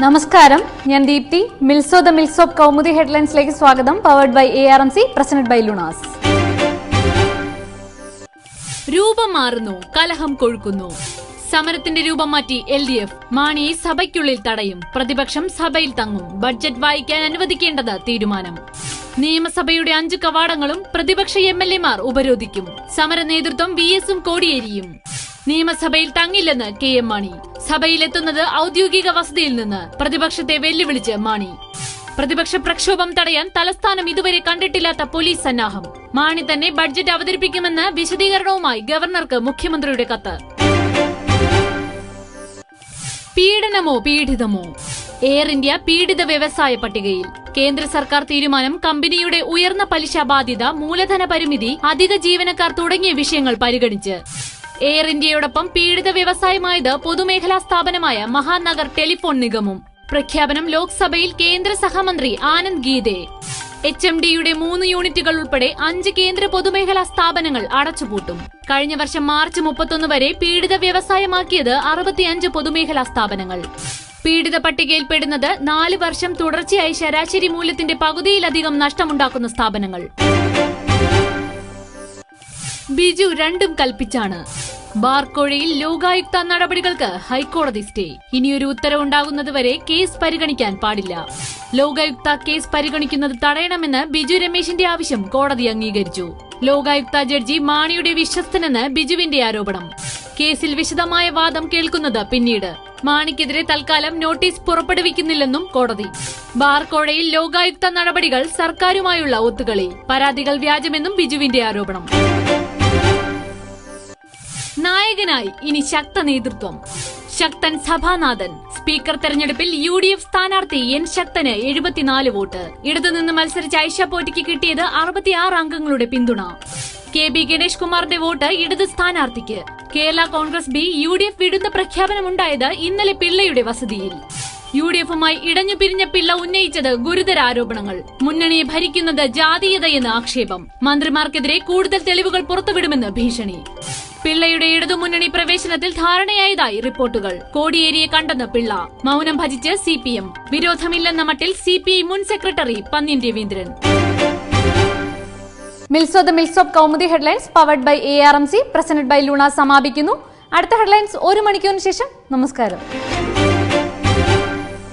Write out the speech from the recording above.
നമസ്കാരം. ഞാൻ ദീപ്തി. മിൽസോ ദ മിൽസ് ഓഫ് കൗമുദി ഹെഡ്ലൈൻസിലേക്ക് സ്വാഗതം. Powered by A R M C presented by Lunas. രൂപം മാറുന്നു കലഹം കൊഴുക്കുന്നു. സമരത്തിന്റെ രൂപം മാറ്റി എൽ ഡി എഫ് മാണിയെ സഭയ്ക്കുള്ളിൽ തടയും. പ്രതിപക്ഷം സഭയിൽ തങ്ങും. ബഡ്ജറ്റ് വായിക്കാൻ അനുവദിക്കേണ്ടത് തീരുമാനം. നിയമസഭയുടെ അഞ്ച് കവാടങ്ങളും പ്രതിപക്ഷ എം എൽ എമാർ ഉപരോധിക്കും. സമര നേതൃത്വം വി എസും കോടിയേരിയും. നിയമസഭയിൽ തങ്ങില്ലെന്ന് കെ എം മാണി. സഭയിലെത്തുന്നത് ഔദ്യോഗിക വസതിയിൽ നിന്ന് പ്രതിപക്ഷത്തെ വെല്ലുവിളിച്ച് മാണി. പ്രതിപക്ഷ പ്രക്ഷോഭം തടയാൻ തലസ്ഥാനം ഇതുവരെ കണ്ടിട്ടില്ലാത്ത പോലീസ് സന്നാഹം. മാണി തന്നെ ബഡ്ജറ്റ് അവതരിപ്പിക്കുമെന്ന് വിശദീകരണവുമായി ഗവർണർക്ക് മുഖ്യമന്ത്രിയുടെ കത്ത്. പീഡനമോ പീഡിതമോ? എയർ ഇന്ത്യ പീഡിത വ്യവസായ പട്ടികയിൽ. കേന്ദ്ര സർക്കാർ തീരുമാനം കമ്പനിയുടെ ഉയർന്ന പലിശ ബാധ്യത മൂലധന പരിമിതി അധിക ജീവനക്കാർ തുടങ്ങിയ വിഷയങ്ങൾ പരിഗണിച്ച്. എയർ ഇന്ത്യയോടൊപ്പം പീഡിത വ്യവസായമായത് പൊതുമേഖലാ സ്ഥാപനമായ മഹാനഗർ ടെലിഫോൺ നിഗമും. പ്രഖ്യാപനം ലോക്സഭയിൽ കേന്ദ്ര സഹമന്ത്രി ആനന്ദ് ഗീതെ. എച്ച് എം ഡിയുടെ മൂന്ന് യൂണിറ്റുകൾ ഉൾപ്പെടെ അഞ്ച് കേന്ദ്ര പൊതുമേഖലാ സ്ഥാപനങ്ങൾ അടച്ചുപൂട്ടും. കഴിഞ്ഞ വർഷം മാർച്ച് മുപ്പത്തൊന്ന് വരെ പീഡിത വ്യവസായമാക്കിയത് അറുപത്തിയഞ്ച് പൊതുമേഖലാ സ്ഥാപനങ്ങൾ. പീഡിത പട്ടികയിൽപ്പെടുന്നത് നാല് വർഷം തുടർച്ചയായി ശരാശരി മൂല്യത്തിന്റെ പകുതിയിലധികം നഷ്ടമുണ്ടാക്കുന്ന സ്ഥാപനങ്ങൾ. ബിജു രണ്ടും കൽപ്പിച്ചാണ്. ബാർക്കോഴയിൽ ലോകായുക്ത നടപടികൾക്ക് ഹൈക്കോടതി സ്റ്റേ. ഇനിയൊരു ഉത്തരവുണ്ടാകുന്നതുവരെ കേസ് പരിഗണിക്കാൻ പാടില്ല. ലോകായുക്ത കേസ് പരിഗണിക്കുന്നത് തടയണമെന്ന് ബിജു രമേശിന്റെ ആവശ്യം കോടതി അംഗീകരിച്ചു. ലോകായുക്ത ജഡ്ജി മാണിയുടെ വിശ്വസ്തനെന്ന് ബിജുവിന്റെ ആരോപണം. കേസിൽ വിശദമായ വാദം കേൾക്കുന്നത് പിന്നീട്. മാണിക്കെതിരെ തൽക്കാലം നോട്ടീസ് പുറപ്പെടുവിക്കുന്നില്ലെന്നും കോടതി. ബാർക്കോഴയിൽ ലോകായുക്ത നടപടികൾ സർക്കാരുമായുള്ള ഒത്തുകളി. പരാതികൾ വ്യാജമെന്നും ബിജുവിന്റെ ആരോപണം. നായകനായി ഇനി ശക്ത നേതൃത്വം. ശക്തൻ സഭാനാഥൻ. സ്പീക്കർ തെരഞ്ഞെടുപ്പിൽ യു ഡി എഫ് സ്ഥാനാർത്ഥി എൻ ശക്തന് എഴുപത്തിനാല് വോട്ട്. ഇടതുനിന്ന് മത്സരിച്ച ഐഷ പോറ്റിക്ക് കിട്ടിയത് അറുപത്തിയാറ് അംഗങ്ങളുടെ പിന്തുണ. കെ ബി ഗണേഷ് കുമാറിന്റെ വോട്ട് ഇടത് സ്ഥാനാർത്ഥിക്ക്. Kerala Congress B U D F വിടുന്ന പ്രഖ്യാപനമുണ്ടായത് ഇന്നലെ പിള്ളയുടെ വസതിയിൽ. യു ഡി എഫുമായി ഇടഞ്ഞു പിരിഞ്ഞ പിള്ള ഉന്നയിച്ചത് ഗുരുതര ആരോപണങ്ങൾ. മുന്നണിയെ ഭരിക്കുന്നത് ജാതീയതയെന്ന് ആക്ഷേപം. മന്ത്രിമാർക്കെതിരെ കൂടുതൽ തെളിവുകൾ പുറത്തുവിടുമെന്ന് ഭീഷണി. പിള്ളയുടെ ഇടതുമുന്നണി പ്രവേശനത്തിൽ ധാരണയായതായി റിപ്പോർട്ടുകൾ. കോടിയേരിയെ കണ്ടെന്ന് പിള്ള. മൗനം ഭജിച്ച് സി പി എം വിരോധമില്ലെന്ന മട്ടിൽ സി പി ഐ മുൻ secretary Pannyan Raveendran. മിൽസോ the mills of Kaumudi headlines powered by A R M C presented by Luna സമാപിക്കുന്നു. അടുത്ത ഹെഡ്ലൈൻസ് ഒരു മണിക്കൂറിന് ശേഷം. നമസ്കാരം.